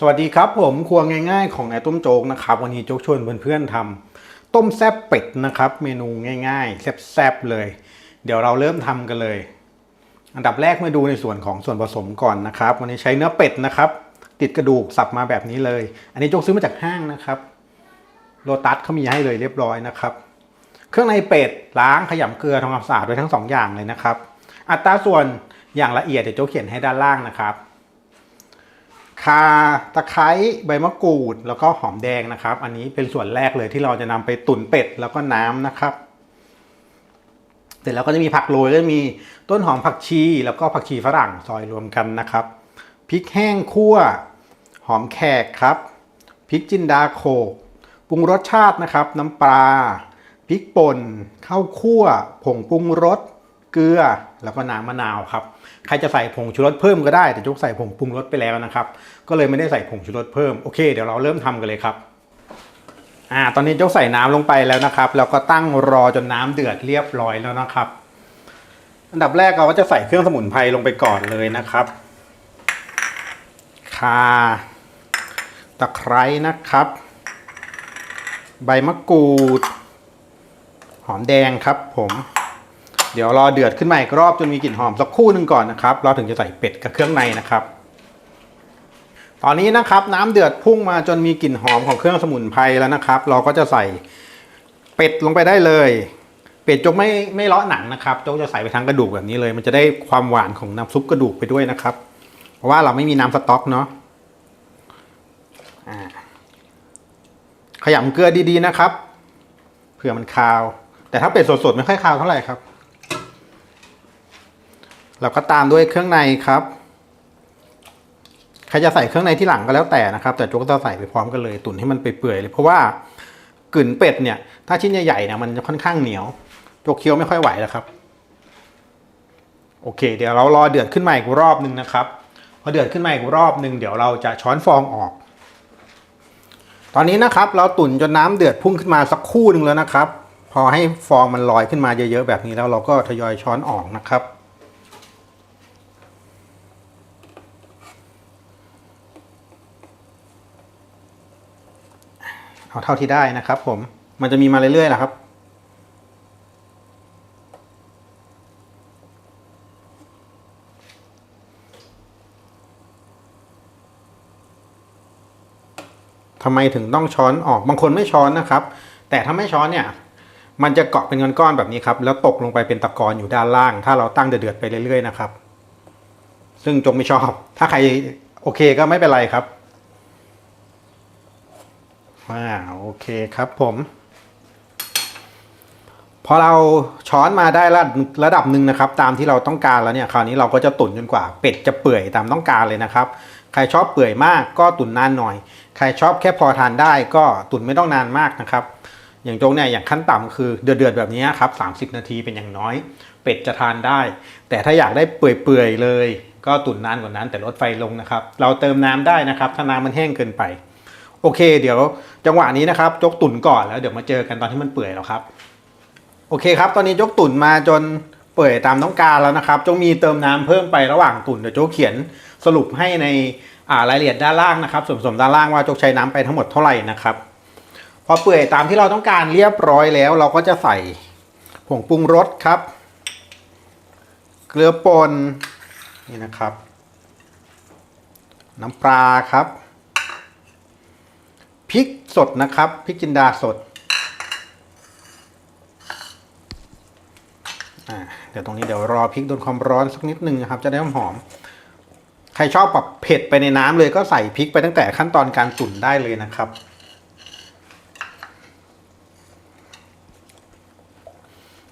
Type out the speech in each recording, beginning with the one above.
สวัสดีครับผมครัวง่ายๆของไอ้ต้มโจ๊กนะครับวันนี้โจ๊กชวนเพื่อนๆทำต้มแซบเป็ดนะครับ เมนูง่ายๆแซ่บๆเลย เดี๋ยวเราเริ่มทำกันเลย อันดับแรกมาดูในส่วนของส่วนผสมก่อนนะครับ วันนี้ใช้เนื้อเป็ดนะครับ ติดกระดูกสับมาแบบนี้เลย อันนี้โจ๊กซื้อมาจากห้างนะครับโลตัสเขามีให้เลยเรียบร้อยนะครับ เครื่องในเป็ดล้างขยำเกลือทำความสะอาดไว้ทั้งสองอย่างเลยนะครับ อัตราส่วนอย่างละเอียดเดี๋ยวโจ๊กเขียนให้ด้านล่างนะครับ คาตะไคร้ใบมะกรูด แล้วก็หอมแดงนะครับ อันนี้เป็นส่วนแรกเลยที่เราจะนำไปตุ๋นเป็ดแล้วก็น้ำนะครับ เสร็จแล้วก็จะมีผักโรยก็มีต้นหอมผักชี แล้วก็ผักชีฝรั่งซอยรวมกันนะครับพริกแห้งคั่ว หอมแขกครับพริกจินดาโขกปรุงรสชาตินะครับ น้ำปลาพริกป่นข้าวคั่วผงปรุงรส เกลือแล้วก็น้ำมะนาวครับใครจะใส่ผงชูรสเพิ่มก็ได้แต่จุกใส่ผงปรุงรสไปแล้วนะครับ ก็เลยไม่ได้ใส่ผงชูรสเพิ่มโอเคเดี๋ยวเราเริ่มทำกันเลยครับอ่าตอนนี้จกใส่น้ำลงไปแล้วนะครับ แล้วก็ตั้งรอจนน้ำเดือดเรียบร้อยแล้วนะครับ อันดับแรกเราก็จะใส่เครื่องสมุนไพรลงไปก่อนเลยนะครับข่าตะไคร้นะครับ ใบมะกรูด หอมแดงครับผม เดี๋ยวรอเดือดขึ้นมาอีกรอบจนมีกลิ่นหอมสักคู่หนึ่งก่อนนะครับ เราถึงจะใส่เป็ดกับเครื่องในนะครับ ตอนนี้นะครับน้ำเดือดพุ่งมาจนมีกลิ่นหอมของเครื่องสมุนไพรแล้วนะครับ เราก็จะใส่เป็ดลงไปได้เลย เป็ดจกไม่ไม่เลาะหนังนะครับจกจะใส่ไปทั้งกระดูกแบบนี้เลย มันจะได้ความหวานของน้ำซุปกระดูกไปด้วยนะครับ เพราะว่าเราไม่มีน้ำสต๊อกเนาะขยำเกลือดีๆนะครับเผื่อมันคาว แต่ถ้าเป็ดสดๆไม่ค่อยคาวเท่าไหร่ครับ เราก็ตามด้วยเครื่องในครับ ใครจะใส่เครื่องในที่หลังก็แล้วแต่นะครับ แต่โจ๊กจะใส่ไปพร้อมกันเลย ตุ๋นให้มันไปเปื่อยเลย เพราะว่ากลิ่นเป็ดเนี่ย ถ้าชิ้นใหญ่ๆเนี่ยมันจะค่อนข้างเหนียวโจ๊กเคี้ยวไม่ค่อยไหวแล้วครับ โอเค เดี๋ยวเรารอเดือดขึ้นมาอีกรอบหนึ่งนะครับพอเดือดขึ้นมาอีกรอบหนึ่งเดี๋ยวเราจะช้อนฟองออก ตอนนี้นะครับเราตุ๋นจนน้ำเดือดพุ่งขึ้นมาสักคู่หนึ่งแล้วนะครับ พอให้ฟองมันลอยขึ้นมาเยอะๆแบบนี้แล้วเราก็ทยอยช้อนออกนะครับ เอาเท่าที่ได้นะครับ ผมมันจะมีมาเรื่อยๆแหละครับ ทำไมถึงต้องช้อนออกบางคนไม่ช้อนนะครับ แต่ถ้าไม่ช้อนเนี่ยมันจะเกาะเป็นก้อนๆแบบนี้ครับแล้วตกลงไปเป็นตะกอนอยู่ด้านล่าง ถ้าเราตั้งเดือดๆไปเรื่อยๆนะครับ ซึ่งจงไม่ชอบ ถ้าใครโอเคก็ไม่เป็นไรครับ อ่าโอเคครับผม พอเราช้อนมาได้ระระดับหนึ่งนะครับ ตามที่เราต้องการแล้วเนี่ยคราวนี้เราก็จะตุ๋นจนกว่า เป็ดจะเปื่อยตามต้องการเลยนะครับ ใครชอบเปื่อยมากก็ตุ๋นนานหน่อย ใครชอบแค่พอทานได้ก็ตุ๋นไม่ต้องนานมากนะครับ อย่างโจ๊กเนี่ยอย่างขั้นต่ำคือเดือดๆแบบนี้ครับ 30 นาทีเป็นอย่างน้อย เป็ดจะทานได้ แต่ถ้าอยากได้เปื่อยๆเลย ก็ตุ๋นนานกว่านั้นแต่ลดไฟลงนะครับ เราเติมน้ำได้นะครับ ถ้าน้ำมันแห้งเกินไป โอเค เดี๋ยวจังหวะนี้นะครับจกตุ๋นก่อนแล้วเดี๋ยวมาเจอกันตอนที่มันเปื่อยแล้วครับ โอเคครับ ตอนนี้จกตุ๋นมาจนเปื่อยตามต้องการแล้วนะครับจงมีเติมน้ำเพิ่มไประหว่างตุ๋นเดี๋ยวโจกเขียนสรุปให้ในอ่ารายละเอียดด้านล่างนะครับส่วนผสมด้านล่างว่าจกใช้น้ำไปทั้งหมดเท่าไหร่นะครับพอเปื่อยตามที่เราต้องการเรียบร้อยแล้ว เราก็จะใส่ผงปรุงรสครับ เกลือป่นนี่นะครับ น้ำปลาครับ ริกสดนะครับพริกจินดาสดเดี๋ยวตรงนี้เดี๋ยวรอพริกโดนความร้อนสักนิดนึงนะครับ จะได้หอมใครชอบแบบเผ็ดไปในน้ำเลยก็ใส่พริกไปตั้งแต่ขั้นตอนการตุ๋นได้เลยนะครับ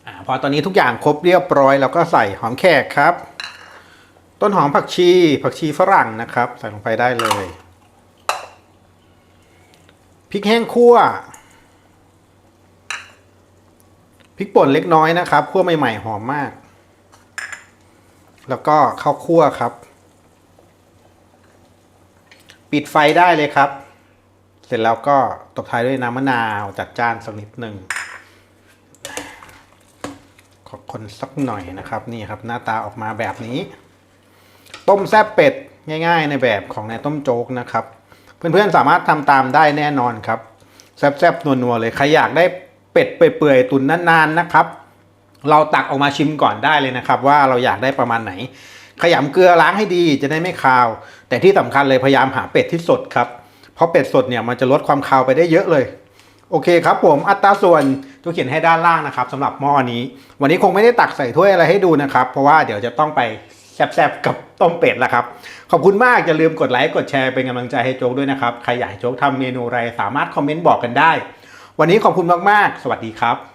อพอตอนนี้ทุกอย่างครบเรียบร้อยเราก็ใส่หอมแขกครับ ต้นหอมผักชีผักชีฝรั่งนะครับ ใส่ลงไปได้เลย พริกแห้งคั่วพริกป่นเล็กน้อยนะครับคั่วใหม่ๆหอมมาก แล้วก็ข้าวคั่วครับ ปิดไฟได้เลยครับ เสร็จแล้วก็ตบท้ายด้วยน้ำมะนาวจัดจ้านสักนิดหนึ่งขอคนสักหน่อยนะครับนี่ครับ หน้าตาออกมาแบบนี้ ต้มแซ่บเป็ดง่าย ๆ ในแบบของในต้มโจ๊กนะครับ เพื่อนๆสามารถทำตามได้แน่นอนครับแซ่บๆนัวๆเลยใครอยากได้เป็ดเปื่อยๆตุ๋นนานๆนะครับ เราตักออกมาชิมก่อนได้เลยนะครับ ว่าเราอยากได้ประมาณไหน ขยำเกลือล้างให้ดีจะได้ไม่คาว แต่ที่สำคัญเลยพยายามหาเป็ดที่สดครับเพราะเป็ดสดเนี่ยมันจะลดความคาวไปได้เยอะเลยโอเคครับผมอัตราส่วนตัวเขียนให้ด้านล่างนะครับสำหรับหม้อนี้ วันนี้คงไม่ได้ตักใส่ถ้วยอะไรให้ดูนะครับ เพราะว่าเดี๋ยวจะต้องไป แซ่บๆกับต้มเป็ดแล้วครับ ขอบคุณมาก อย่าลืมกดไลค์กดแชร์เป็นกำลังใจให้โจ๊กด้วยนะครับ ใครอยากให้โจ๊กทำเมนูอะไรสามารถคอมเมนต์บอกกันได้ วันนี้ขอบคุณมากๆ สวัสดีครับ